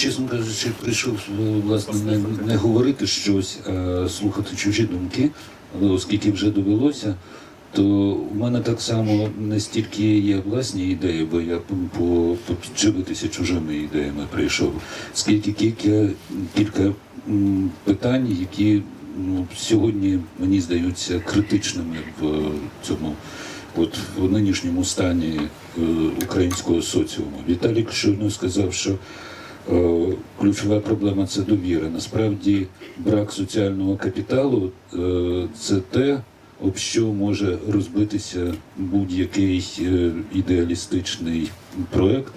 чесно кажучи, прийшов власне не, не говорити щось, а слухати чужі думки, але оскільки вже довелося, то у мене так само не стільки є власні ідеї, бо я по, попідживитися чужими ідеями прийшов, скільки кілька кілька питань, які ну, сьогодні мені здаються критичними в цьому. От в нинішньому стані е, українського соціуму Віталік щойно сказав, що е, ключова проблема це довіра. Насправді, брак соціального капіталу е, це те, об що може розбитися будь-який е, ідеалістичний проект.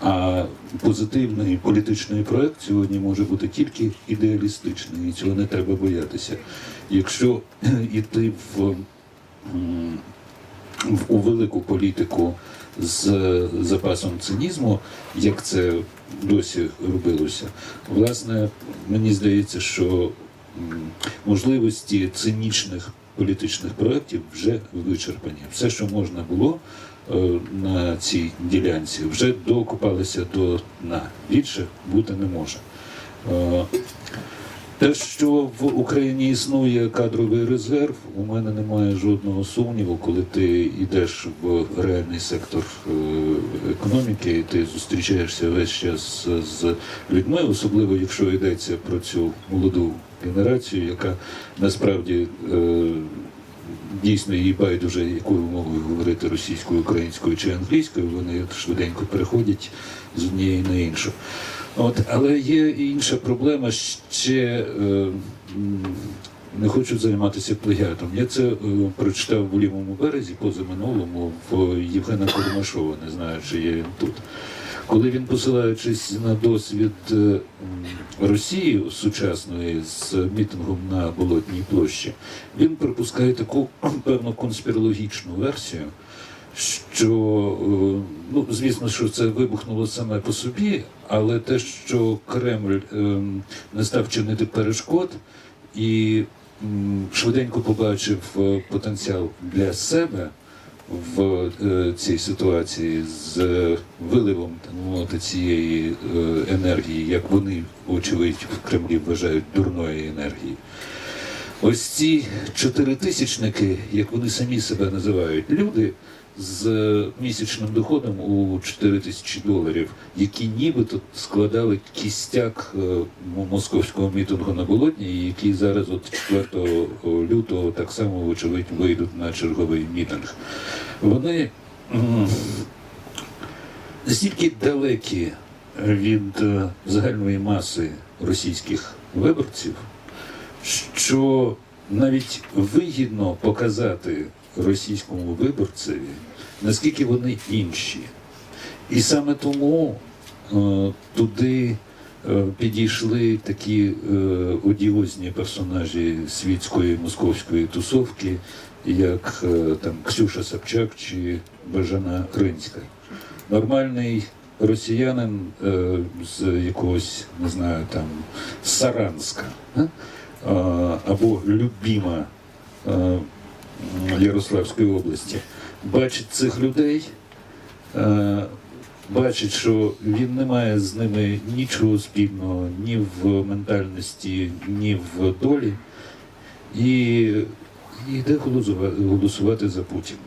А позитивний політичний проект сьогодні може бути тільки ідеалістичний, і цього не треба боятися. Якщо йти в у велику політику з запасом цинізму, як це досі робилося, власне, мені здається, що можливості цинічних політичних проєктів вже вичерпані. Все, що можна було е, на цій ділянці, вже докопалися до на більше бути не може. Те, що в Україні існує кадровий резерв, у мене немає жодного сумніву, коли ти йдеш в реальний сектор е, економіки, і ти зустрічаєшся весь час з людьми, особливо якщо йдеться про цю молоду генерацію, яка насправді е, дійсно їй байдуже якою мовою говорити російською, українською чи англійською, вони швиденько переходять з однієї на іншу. От, Але є і інша проблема ще. Е, не хочу займатися плагіатом. Я це е, прочитав в лівому березі позаминулому в Євгена Кормашова, не знаю, чи є він тут. Коли він, посилаючись на досвід е, Росії сучасної з мітингом на Болотній площі, він припускає таку певну конспірологічну версію що е, ну звісно, що це вибухнуло саме по собі, але те, що Кремль е, не став чинити перешкод і швиденько побачив е, потенціал для себе в цій ситуації з виливом мовити, цієї енергії, як вони, очевидь, в Кремлі вважають дурної енергії. Ось ці чотиритисячники, як вони самі себе називають, люди з місячним доходом у 4 тисячі доларів, які нібито складали кістяк е, московського мітингу на Болотні, які зараз, от 4 лютого, так само, вочевидь, вийдуть на черговий мітинг. Вони настільки далекі від е, загальної маси російських виборців, що навіть вигідно показати російському виборцеві, наскільки вони інші. І саме тому е, туди е, підійшли такі е, одіозні персонажі світської московської тусовки, як е, там Ксюша Собчак чи Бажана Ринська. Нормальний росіянин е, з якогось, не знаю, там Саранська е, або Любіма. Е, Ярославської області, бачить цих людей, е, бачить, що він не має з ними нічого спільного ні в ментальності, ні в долі, і йде голосувати за Путіна.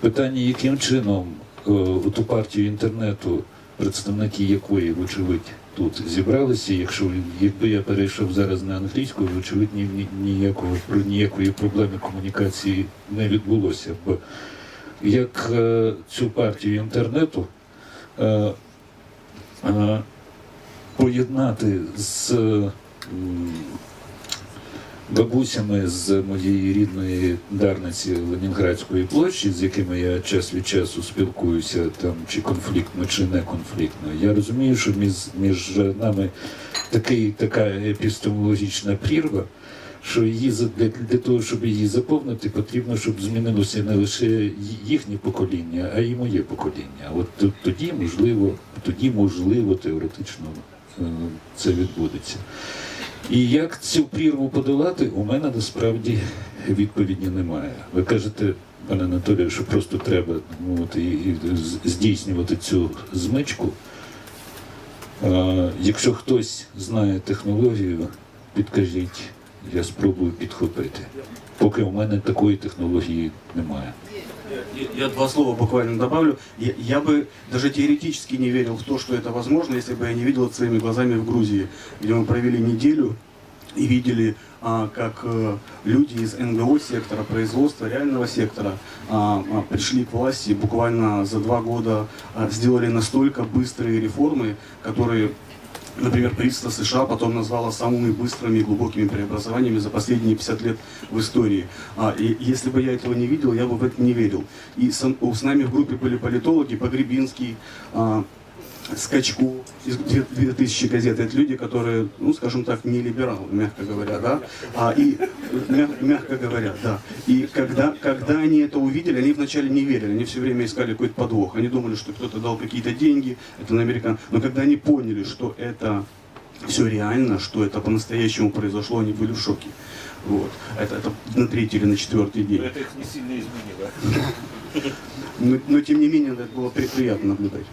Питання, яким чином е, ту партію інтернету, представники якої, вочевидь, тут зібралися. Якщо якби я перейшов зараз на англійську, очевидно, ні, ніякого ніякої проблеми комунікації не відбулося. Бо як е, цю партію інтернету е, е, поєднати з бабусями з моєї рідної Дарниці Ленінградської площі, з якими я час від часу спілкуюся, там чи конфліктно, чи не конфліктно. Я розумію, що між між нами такий, така епістемологічна прірва. Що її для, для того, щоб її заповнити, потрібно, щоб змінилося не лише їхнє покоління, а й моє покоління. От тоді можливо, тоді можливо теоретично е, це відбудеться. І як цю прірву подолати, у мене насправді відповіді немає. Ви кажете, пане Анатолію, що просто треба мовити, і здійснювати цю змичку. Е, Якщо хтось знає технологію, підкажіть, я спробую підхопити. Поки у мене такої технології немає. Я, два слова буквально добавлю. Я, я бы даже теоретически не верил в то, что это возможно, если бы я не видел это своими глазами в Грузии, где мы провели неделю и видели, а, как э, люди из НГО сектора, производства, реального сектора а, а, пришли к власти буквально за два года, а, сделали настолько быстрые реформы, которые Например, правительство США потом назвало самыми быстрыми и глубокими преобразованиями за последние 50 лет в истории. А, и если бы я этого не видел, я бы в это не верил. И с, с нами в группе были политологи, Погребинский, а, Скачку из 2000 газет. Это люди, которые, ну, скажем так, не либералы, мягко говоря, да. А, и, мяг- мягко говоря, да. И когда, когда они это увидели, они вначале не верили, они все время искали какой-то подвох. Они думали, что кто-то дал какие-то деньги, это на американ. Но когда они поняли, что это все реально, что это по-настоящему произошло, они были в шоке. Вот. Это, это на третий или на четвертый день. Это их не сильно изменило. Но, но тем не менее, это было при- приятно наблюдать.